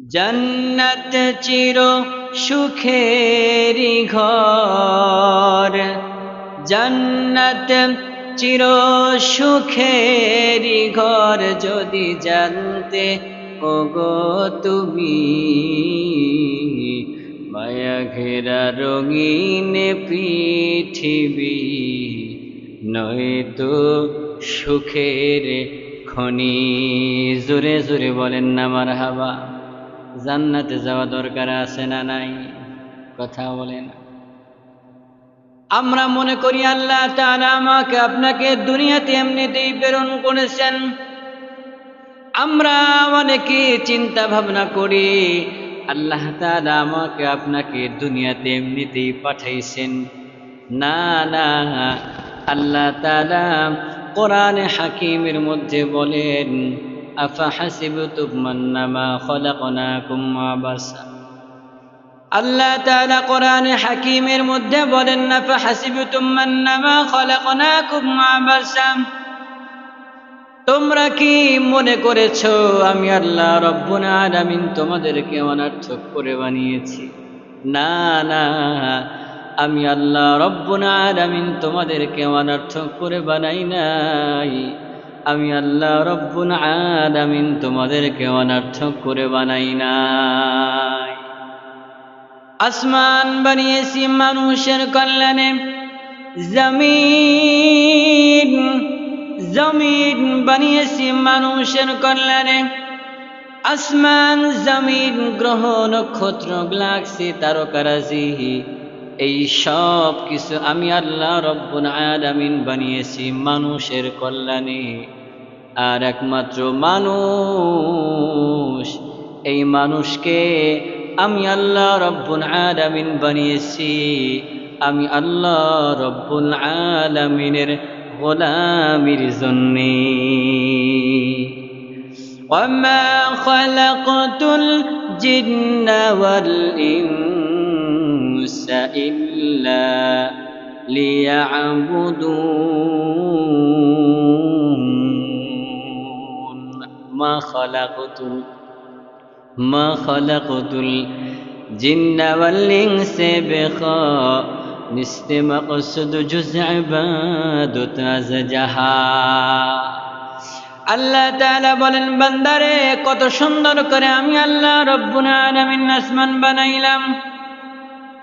জন্নত চির সুখেরি ঘর। জন্নত চির সুখেরি ঘর যদি জানতে, ওগো তুমি মায়া ঘেরা রঙিন পৃথিবী নয়তো সুখের খনি। জোরে জোরে বলেন না আমার হাবা জান্নাতে যাওয়া দরকার আছে না নাই? কথা বলেন। আমরা মনে করি আল্লাহ আমাকে আপনাকে দুনিয়াতে এমনিতেই প্রেরণ করেছেন। আমরা অনেকে চিন্তা ভাবনা করি, আল্লাহ তাআলা আমাকে আপনাকে দুনিয়াতে এমনিতেই পাঠাইছেন। না না, আল্লাহ তাআলা কোরআনে হাকিমের মধ্যে বলেন হাসিবতুম আন্নামা খলাকনাকুম আবাসা। আল্লাহ তাআলা কোরআনে হাকিমের মধ্যে বলেন আফা হাসিবতুম আন্নামা খলাকনাকুম আবাসা। তোমরা কি মনে করেছ, আমি আল্লাহ রব্বুল আলামিন তোমাদেরকে অনার্থক করে বানিয়েছি? না না, আমি আল্লাহ রব্বুল আলামিন তোমাদেরকে অনার্থক করে বানাই নাই। আমি আল্লাহ রব্বুল আলামিন তোমাদেরকে অনার্থক করে বানাই নাই। আসমান বানিয়েছি মানুষের কল্যাণে। জমিন জমিন বানিয়েছি মানুষের কল্যাণে। আসমান, জমিন, গ্রহ, নক্ষত্র, গ্লাক্সি, তারকারাজি এই সব কিছু আমি আল্লাহ রব্বুল আলামিন বানিয়েছি মানুষের কল্যাণে আর একমাত্র মানুষ এই মানুষকে আমি আল্লাহ রব্বুল আলামিন বানিয়েছি আমি আল্লাহ রব্বুল আলামিনের গোলামির জন্যে وما خلقت الجن والإنس إلا ليعبدون ما خلقت ما خلقت الجن والإنس بخاء نست مقصد جزء عبادت أزجها আল্লাহ তাআলা বলেন বান্দারে কত সুন্দর করে আমি আল্লাহ রব্বুল আলামিন আসমান বানাইলাম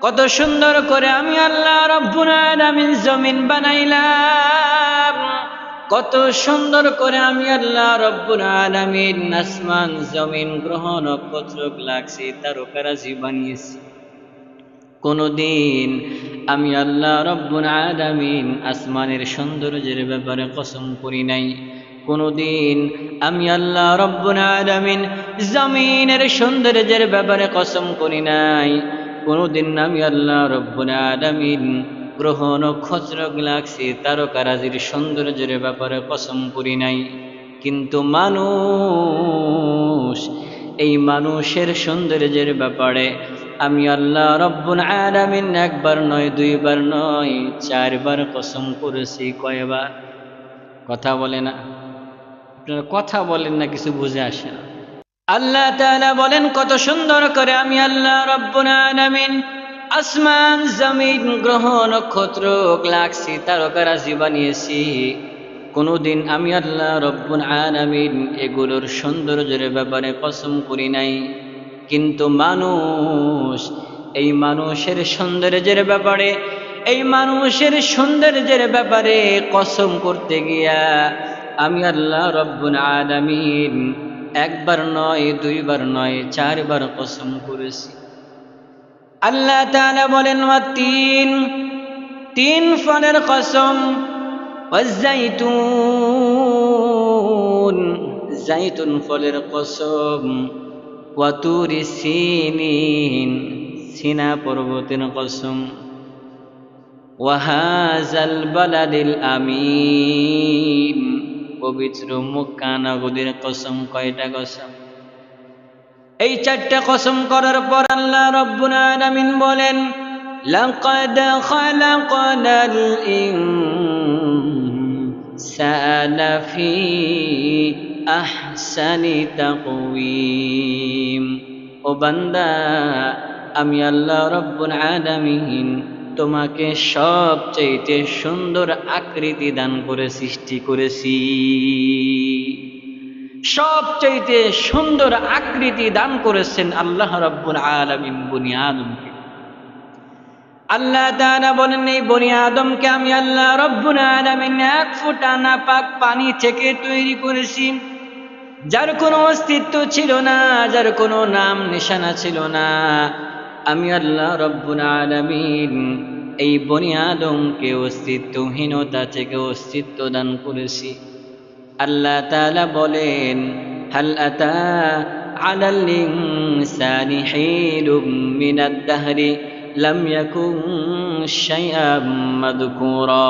কত সুন্দর করে আমি আল্লাহ রব্বুল আলামিন জমিন বানাইলাম। কত সুন্দর করে আমি আল্লাহ রব্বুল আলামিন আসমান জমিন গ্রহ নক্ষত্র গ্যালাক্সি তারকারাজি বানিয়েছি। কোনদিন আমি আল্লাহ রব্বুল আলামিন আসমানের সৌন্দর্যের ব্যাপারে কসম করি নাই। কোনদিন আমি আল্লাহ রব্বুল আলামিন জমিনের সৌন্দর্যের ব্যাপারে কসম করি নাই। কোনদিন আমি আল্লাহ রব্বুল আলামিন গ্রহ নক্ষত্র গ্যালাক্সি তারকারাজির সৌন্দর্যের ব্যাপারে কসম করি নাই। কিন্তু মানুষ, এই মানুষের সৌন্দর্যের ব্যাপারে আমি আল্লাহ রব্বুল আলামিন একবার নয়, দুইবার নয়, চারবার কসম করেছি কয়বার। কথা বলে না। আপনারা কথা বলেন না, কিছু বুঝে আসে না। আল্লাহ তাআলা বলেন, কত সুন্দর করে আমি আল্লাহ রব্বুল আসমান, জমিন, গ্রহ, নক্ষত্র, গ্যালাক্সি তারকারাজি বানিয়েছি কোনোদিন আমি আল্লাহ রব্বুল আলামিন এগুলোর সৌন্দর্যের ব্যাপারে কসম করি নাই। কিন্তু মানুষ, এই মানুষের সৌন্দর্যের ব্যাপারে, এই মানুষের সৌন্দর্যের ব্যাপারে কসম করতে গিয়া আমি আল্লাহ রব্বুল আলামিন একবার নয়, দুইবার নয়, চারবার কসম করেছি। আল্লাহ তাআলা বলেন তিন তিন ফলের কসম ওয়াজাইতুন জাইতুন ফলের কসম, ওয়া তুরি সিনিন, সিনা পর্বতের কসম ওয়াহাজাল বালাদিল আমিন। পবিত্র মক্কা নগরীর কসম কয়টা কসম? এই চারটা কসম করার পর আল্লাহ রব্বুল আলামিন বলেন তাকওয়িম। বান্দা, আমি আল্লাহ রব্বুল আলামিন তোমাকে সবচাইতে সুন্দর আকৃতি দান করে সৃষ্টি করেছি। সবচাইতে সুন্দর আকৃতি দান করেছেন আল্লাহ রব্বুল আলামিন বনি আদমকে। আল্লাহ তাআলা বলেন, এই বনি আদমকে আমি আল্লাহ রব্বুল আলামিন এক ফোঁটা নাপাক পানি থেকে তৈরি করেছি। যার কোনো অস্তিত্ব ছিল না, যার কোনো নাম নিশানা ছিল না। আমি আল্লাহ রব্বুল আলামিন এই বনি আদমকে অস্তিত্বহীনতা থেকে অস্তিত্ব দান করেছি। আল্লাহ তাআলা বলেন, হাল আতা ইনসানি হিলুম মিনাদ দাহরি ইয়াকুন শাইআম মাযকুরা।